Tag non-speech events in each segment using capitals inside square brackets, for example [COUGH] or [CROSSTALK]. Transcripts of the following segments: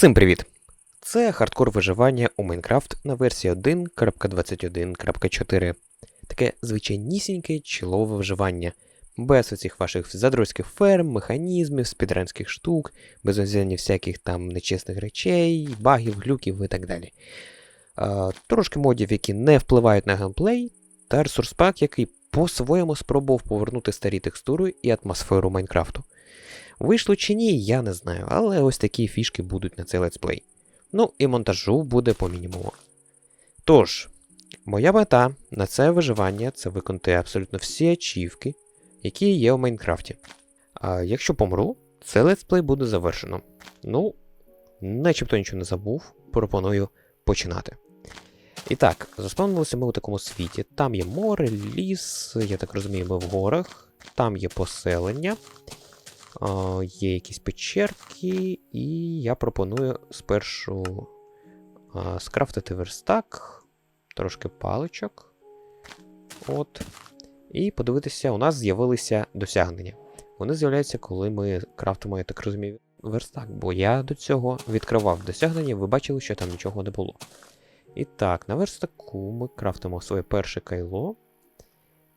Всім привіт! Це хардкор виживання у Майнкрафт на версії 1.21.4. Таке звичайнісіньке чолове виживання. Без оцих ваших задроських ферм, механізмів, спідранських штук, без озяння всяких там нечесних речей, багів, глюків і так далі. А, трошки модів, які не впливають на геймплей, та ресурс-пак, який по-своєму спробував повернути старі текстури і атмосферу Майнкрафту. Вийшло чи ні, я не знаю, але ось такі фішки будуть на цей летсплей. Ну і монтажу буде по мінімуму. Тож, моя мета на це виживання це виконати абсолютно всі ачівки, які є у Майнкрафті. А якщо помру, це летсплей буде завершено. Ну, начебто нічого не забув, пропоную починати. І так, заспавнилися ми у такому світі. Там є море, ліс, я так розумію, ми в горах, там є поселення. Є якісь печерки, і я пропоную спершу скрафтити верстак, трошки паличок. От. І подивитися, у нас з'явилися досягнення. Вони з'являються, коли ми крафтимо, я так розумію, верстак, бо я до цього відкривав досягнення, ви бачили, що там нічого не було. І так, на верстаку ми крафтимо своє перше кайло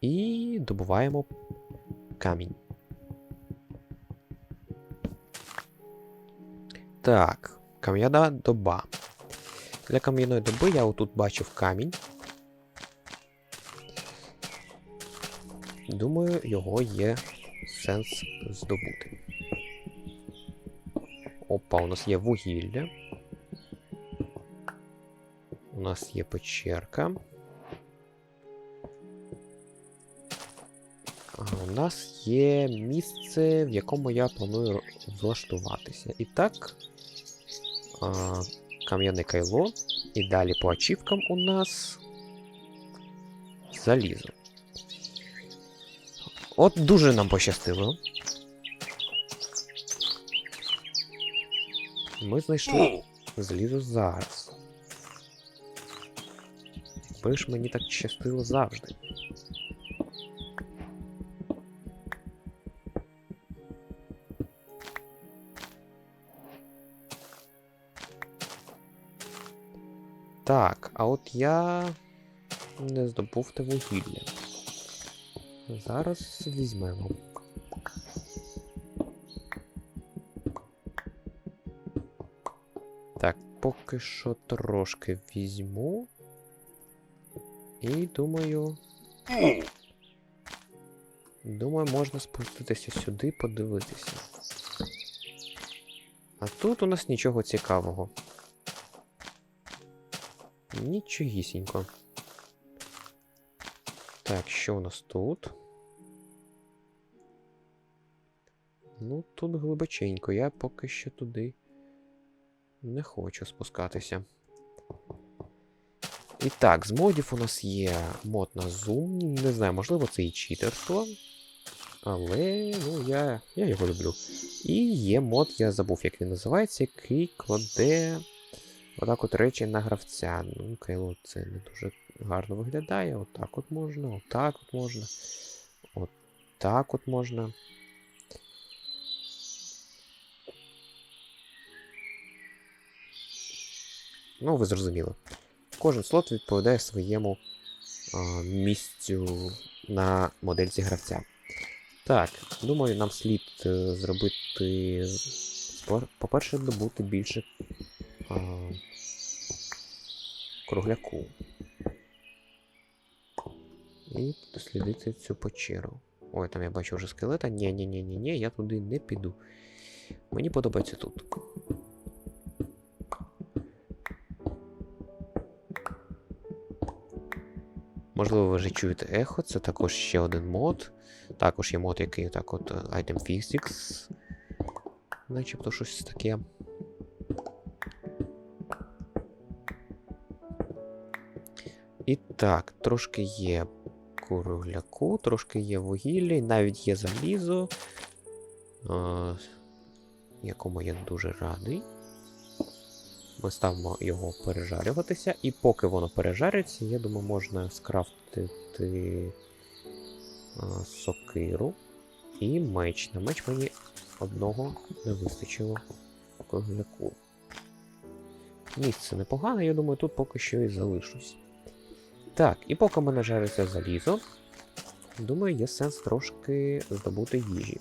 і добуваємо камінь. Так, кам'яна доба. Для кам'яної доби я отут бачив камінь. Думаю, його є сенс здобути. Опа, у нас є вугілля. У нас є печерка. А, У нас є місце, в якому я планую влаштуватися. І так, а, кам'яне кайло. І далі по ачівкам у нас залізо. От дуже нам пощастило. Ми знайшли залізо зараз. Ви ж мені так щастило завжди. Так, а от я не здобув те вугілля. Зараз візьмемо. Так, поки що трошки візьму. І думаю. Думаю, можна спуститися сюди, подивитися. А тут у нас нічого цікавого. Нічогісінько. Так, що у нас тут? Ну, тут глибоченько, я поки що туди не хочу спускатися. І так, з модів у нас є мод на Zoom. Не знаю, можливо, це і читерство. Але ну, я я його люблю. І є мод, я забув, як він називається, який кладе отак от речі на гравця. Ну, Кайло це не дуже гарно виглядає. Отак от можна, отак от можна. Отак от можна. Ну, ви зрозуміли. Кожен слот відповідає своєму а, місцю на модельці гравця. Так, думаю, нам слід е, зробити. По-перше, добути більше кругляку. І дослідити цю печеру. Ой, там я бачу вже скелета. ні ні ні ні ні я туди не піду. Мені подобається тут. Можливо, ви вже чуєте ехо, це також ще один мод. Також є мод, який так от е, Item Physics. Начебто щось таке. Так, трошки є кругляку, трошки є вугілля, навіть є залізо, е, якому я дуже радий. Ми ставимо його пережарюватися, і поки воно пережарюється, я думаю, можна скрафтити а, сокиру і меч. На меч мені одного не вистачило кругляку. Місце непогане, я думаю, тут поки що і залишусь. Так, і поки мене жариться залізо, думаю, є сенс трошки здобути їжі.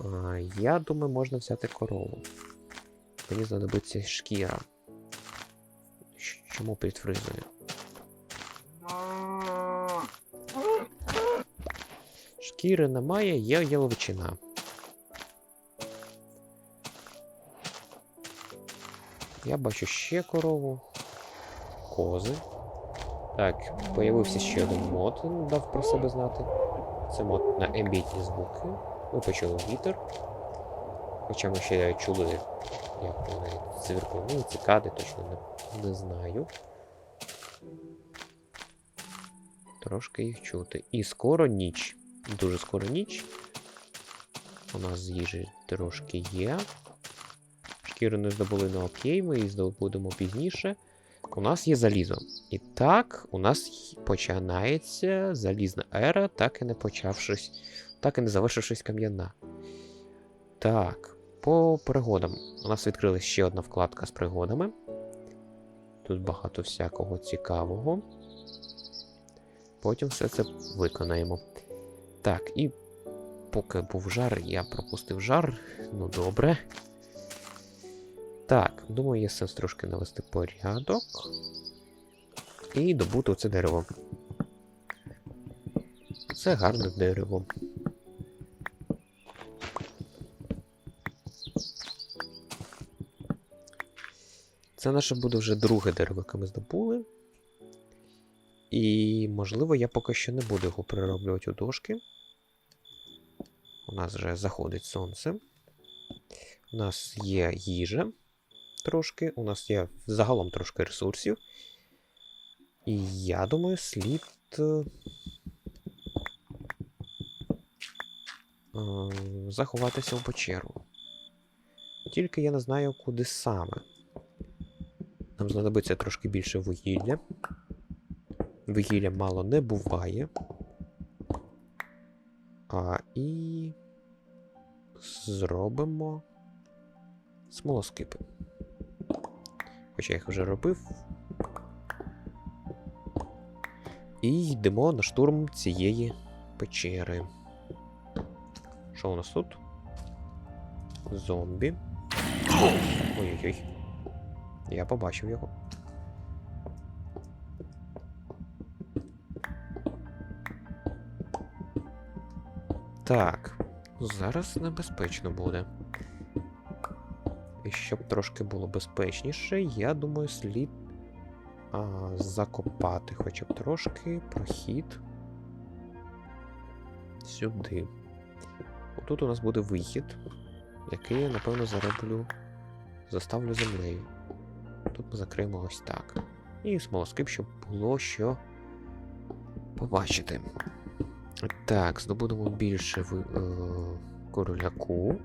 А, я думаю, можна взяти корову. Мені знадобиться шкіра. Чому під фризою? Шкіри немає, є яловичина. Я бачу ще корову. Кози. Так, появився ще один мод, дав про себе знати. Це мод на ембітні звуки. Ми почули вітер. Хоча ми ще чули, як вони цвіркують. Ну, цикади точно не, не знаю. Трошки їх чути. І скоро ніч. Дуже скоро ніч. У нас з їжі трошки є. Шкіру не здобули на окей, ми її здобудемо пізніше. У нас є залізо. І так, у нас починається залізна ера, так і не почавшись, так і не завершившись кам'яна. Так, по пригодам. У нас відкрилась ще одна вкладка з пригодами. Тут багато всякого цікавого. Потім все це виконаємо. Так, і поки був жар, я пропустив жар. Ну добре. Так, думаю, є сенс трошки навести порядок. І добути це дерево. Це гарне дерево. Це наше буде вже друге дерево, яке ми здобули. І, можливо, я поки що не буду його перероблювати у дошки. У нас вже заходить сонце. У нас є їжа трошки, у нас є загалом трошки ресурсів. І я думаю, слід. е, е, заховатися в печеру. Тільки я не знаю, куди саме. Нам знадобиться трошки більше вугілля. Вугілля мало не буває. А, і зробимо смолоскипи. Хоча я їх вже робив. І йдемо на штурм цієї печери. Що у нас тут? Зомбі. Ой-ой-ой. Я побачив його. Так, зараз небезпечно буде. І щоб трошки було безпечніше, я думаю, слід а, закопати хоча б трошки прохід сюди. Отут у нас буде вихід, який я, напевно, зароблю, заставлю землею. Тут ми закриємо ось так. І смолоскип, щоб було що побачити. Так, здобудемо більше ви, е, короляку.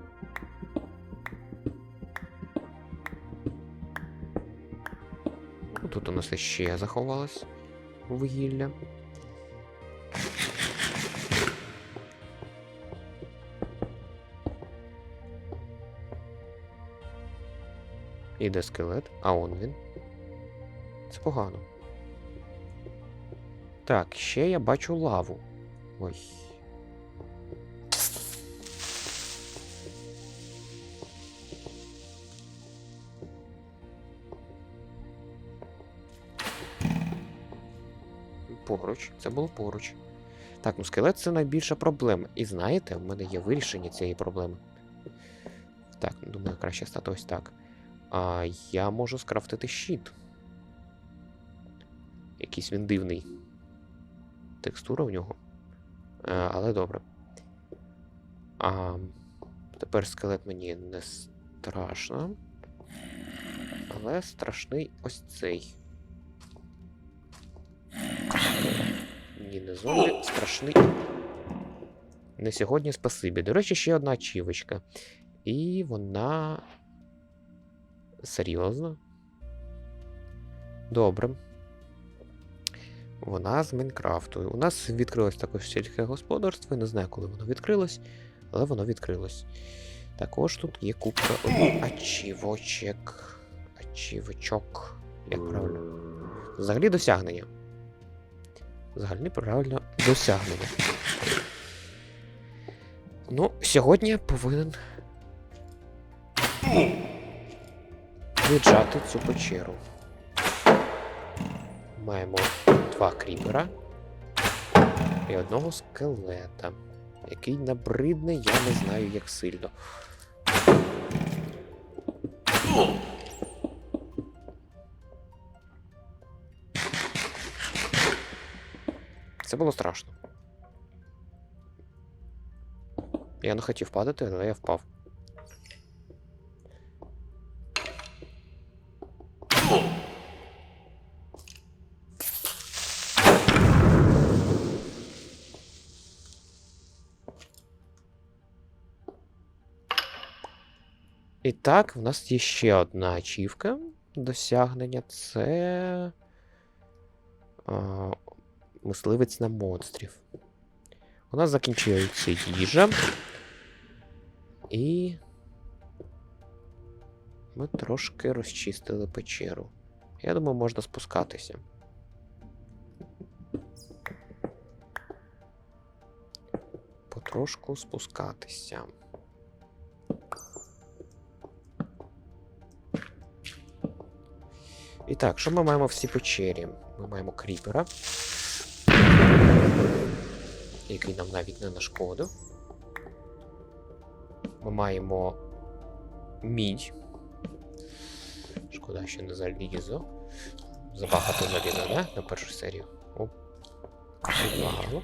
Тут у нас ще заховалось вугілля. Іде скелет, а он він. Це погано. Так, ще я бачу лаву. Ой. Поруч, це було поруч. Так, ну скелет це найбільша проблема. І знаєте, в мене є вирішення цієї проблеми. Так, думаю, краще стати ось так. А я можу скрафтити щит. Якийсь він дивний. Текстура в нього. Е, але добре. А, тепер скелет мені не страшно. Але страшний ось цей. Ні, не зомбі, страшний. Не сьогодні спасибі. До речі, ще одна ачівочка. І вона. Серйозно? Добре. Вона з Майнкрафту. У нас відкрилось також сільське господарство. Я не знаю, коли воно відкрилось, але воно відкрилось. Також тут є купа ачівочок. Чівочок. Як правильно? Взагалі досягнення. Взагалі правильно досягнення. Ну, сьогодні я повинен віджати цю печеру. Маємо два кріпера і одного скелета, який набридне, я не знаю як сильно. Це було страшно. Я не хотів падати, але я впав. І так, в нас є ще одна ачівка досягнення. Це. Мисливець на монстрів. У нас закінчується їжа. І. Ми трошки розчистили печеру. Я думаю, можна спускатися. Потрошку спускатися. І так, що ми маємо в цій печері? Ми маємо кріпера, який нам навіть не нашкодив. Ми маємо мідь. Шкода, що не залізо. Забагато залізо, да? На першу серію. О. Підлагало.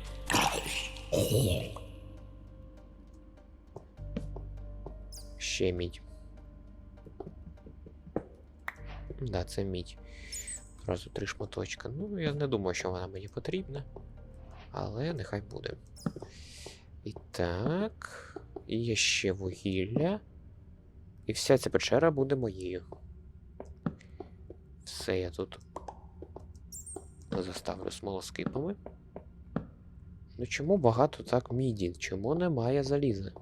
Ще мідь. Да, це мідь. Одразу три шматочка. Ну, я не думаю, що вона мені потрібна. Але нехай буде. І так. І є ще вугілля. І вся ця печера буде моєю. Все я тут заставлю смолоскипами. Ну чому багато так міді? Чому немає заліза?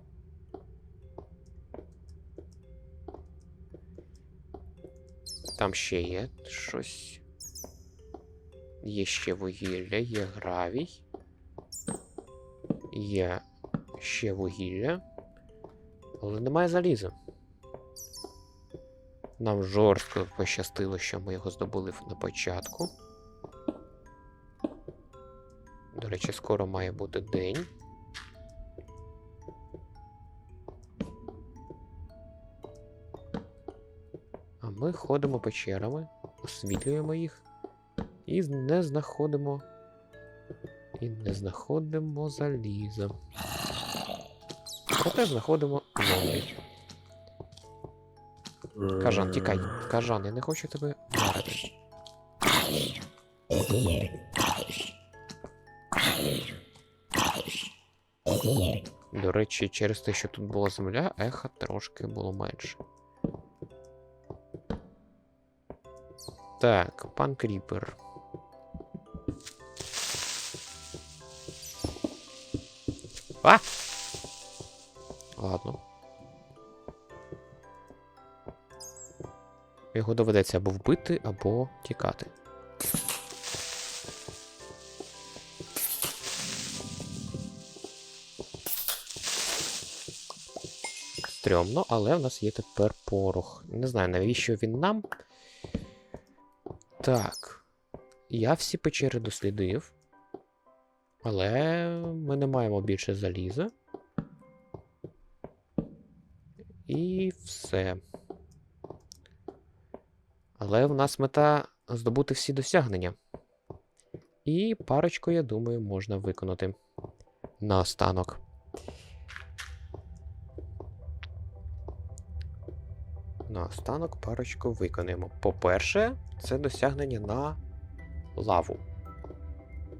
Там ще є щось. Є ще вугілля, є гравій. Є ще вугілля. Але немає заліза. Нам жорстко пощастило, що ми його здобули на початку. До речі, скоро має бути день. А ми ходимо печерами, освітлюємо їх і не знаходимо. І не знаходимо заліза. Проте знаходимо зомбі. Кажан, тікай. Кажан, я не хочу тебе вдарити. До речі, через те, що тут була земля, еха трошки було менше. Так, пан Кріпер. А! Ладно. Його доведеться або вбити, або тікати. Стрьомно, але в нас є тепер порох. Не знаю, навіщо він нам. Так. Я всі печери дослідив. Але ми не маємо більше заліза. І все. Але в нас мета здобути всі досягнення. І парочку, я думаю, можна виконати наостанок. Наостанок парочку виконаємо. По-перше, це досягнення на лаву.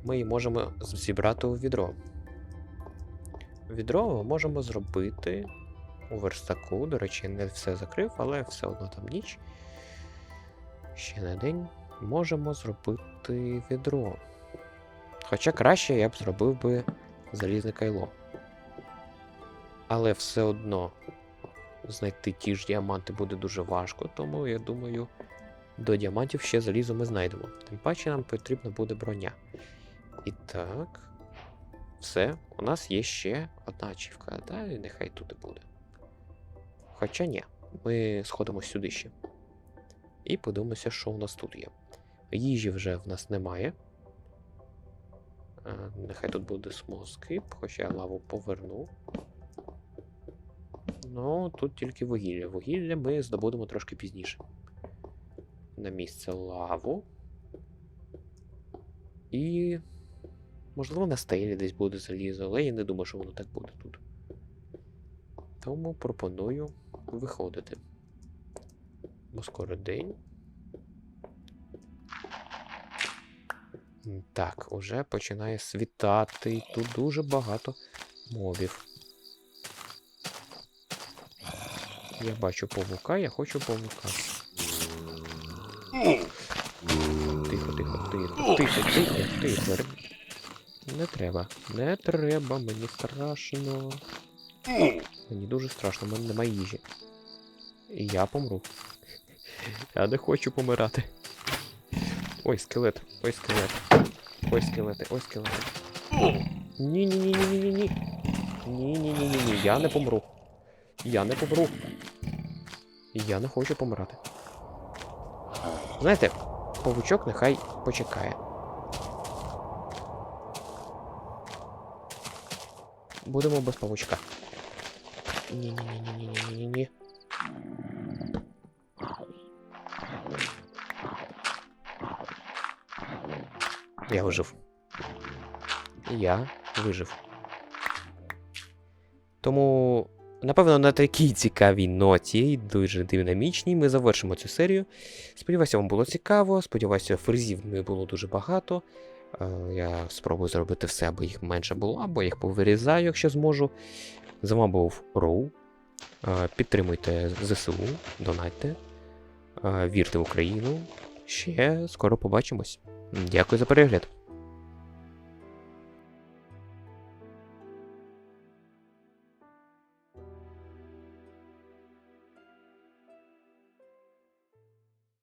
Ми її можемо зібрати у відро. Відро ми можемо зробити у верстаку. До речі, не все закрив, але все одно там ніч. Ще на день можемо зробити відро. Хоча краще я б зробив би залізне кайло. Але все одно знайти ті ж діаманти буде дуже важко, тому я думаю, До діамантів ще залізо ми знайдемо. Тим паче нам потрібна буде броня. І так. Все, у нас є ще одна ачівка, та нехай тут і буде. Хоча ні, ми сходимо сюди ще. І подивимося, що у нас тут є. Їжі вже в нас немає. Нехай тут буде смоскип, хоча я лаву поверну. Ну, тут тільки вугілля. Вугілля ми здобудемо трошки пізніше. На місце лаву. І. Можливо, на стелі десь буде залізо, але я не думаю, що воно так буде тут. Тому пропоную виходити. Бо скоро день. Так, уже починає світати. Тут дуже багато мобів. Я бачу павука, я хочу павука. Тихо, тихо, тихо, тихо, тихо, тихо. Не треба. Не треба, мені страшно. Мені дуже страшно, в мене немає їжі. І я помру. [LAUGHS] Я не хочу помирати. Ой, скелет, ой, скелет. Ой, скелети, ой, скелети. Ні-ні-ні-ні-ні-ні. Ні-ні-ні-ні-ні. Я не помру. Я не помру. Я не хочу помирати. Знаєте, павучок нехай почекає. Будемо без павучка. Ні-ні-ні-ні-ні-ні-ні. Я вижив. Я вижив. Тому, напевно, на такій цікавій ноті і дуже динамічній ми завершимо цю серію. Сподіваюся, вам було цікаво. Сподіваюся, фрезів не було дуже багато. Е, Я спробую зробити все, аби їх менше було, або я їх повирізаю, якщо зможу. З вами був Роу. Е, Підтримуйте ЗСУ, донатьте, е, вірте в Україну. Ще скоро побачимось. Дякую за перегляд.